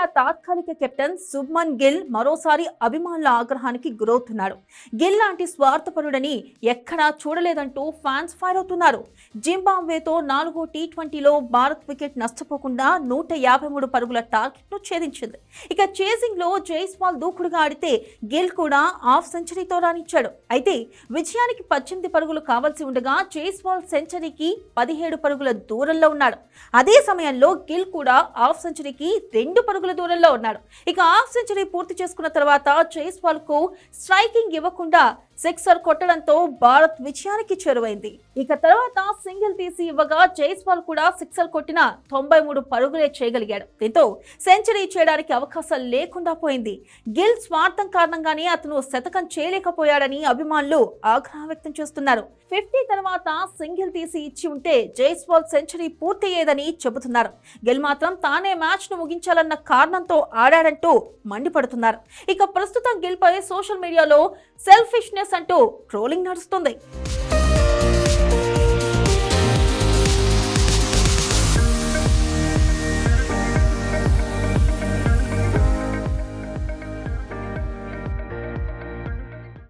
Team India తాత్కాలిక captain Shubman Gill మరోసారి అభిమానుల ఆగ్రహానికి గురవుతున్నాడు. గిల్ లాంటి స్వార్థపరుడని ఎక్కడా చూడలేదంటూ ఫ్యాన్స్ ఫైర్ అవుతున్నారు జింబాబ్వేతో నాలుగో టీ ట్వంటీలో భారత్ వికెట్ నష్టపోకుండా నూట యాభై మూడు పరుగుల టార్గెట్ను ఛేదించింది. ఇక చేసింగ్లో జైస్వాల్ దూకుడుగా ఆడితే గిల్ కూడా హాఫ్ సెంచరీతో రాణించాడు. అయితే విజయానికి పద్దెనిమిది పరుగులు కావాల్సి ఉండగా జైస్వాల్ సెంచరీకి పదిహేడు పరుగుల దూరంలో ఉన్నాడు. అదే సమయంలో గిల్ కూడా హాఫ్ సెంచరీకి రెండు పరుగుల దూరంలో ఉన్నాడు. ఇక హాఫ్ సెంచరీ పూర్తి చేసుకున్న తర్వాత చేస్వాల్కు స్ట్రైకింగ్ ఇవ్వకుండా సిక్సర్ కొట్టడంతో భారత్ విజయానికి చేరువైంది. ఇక తర్వాత సింగిల్ తీసి ఇవ్వగా జైస్వాల్ కూడా సిక్సర్ కొట్టిన తొంభై మూడు పరుగులే చేయగలిగాడు. దీంతో సెంచరీ చేయడానికి అవకాశం లేకుండా పోయింది. గిల్ స్వార్థం కారణంగానే అతను శతకం చేయలేకపోయాడని అభిమానులు ఆగ్రహం వ్యక్తం చేస్తున్నారు. ఫిఫ్టీ తర్వాత సింగిల్ తీసి ఇచ్చి ఉంటే జైస్వాల్ సెంచరీ పూర్తయ్యేదని చెబుతున్నారు. గిల్ మాత్రం తానే మ్యాచ్ను ముగించాలన్న కారణంతో ఆడాడంటూ మండిపడుతున్నారు. ఇక ప్రస్తుతం గిల్ పై సోషల్ మీడియాలో సెల్ఫిష్నెస్ అంటూ ట్రోలింగ్ నడుస్తుంది.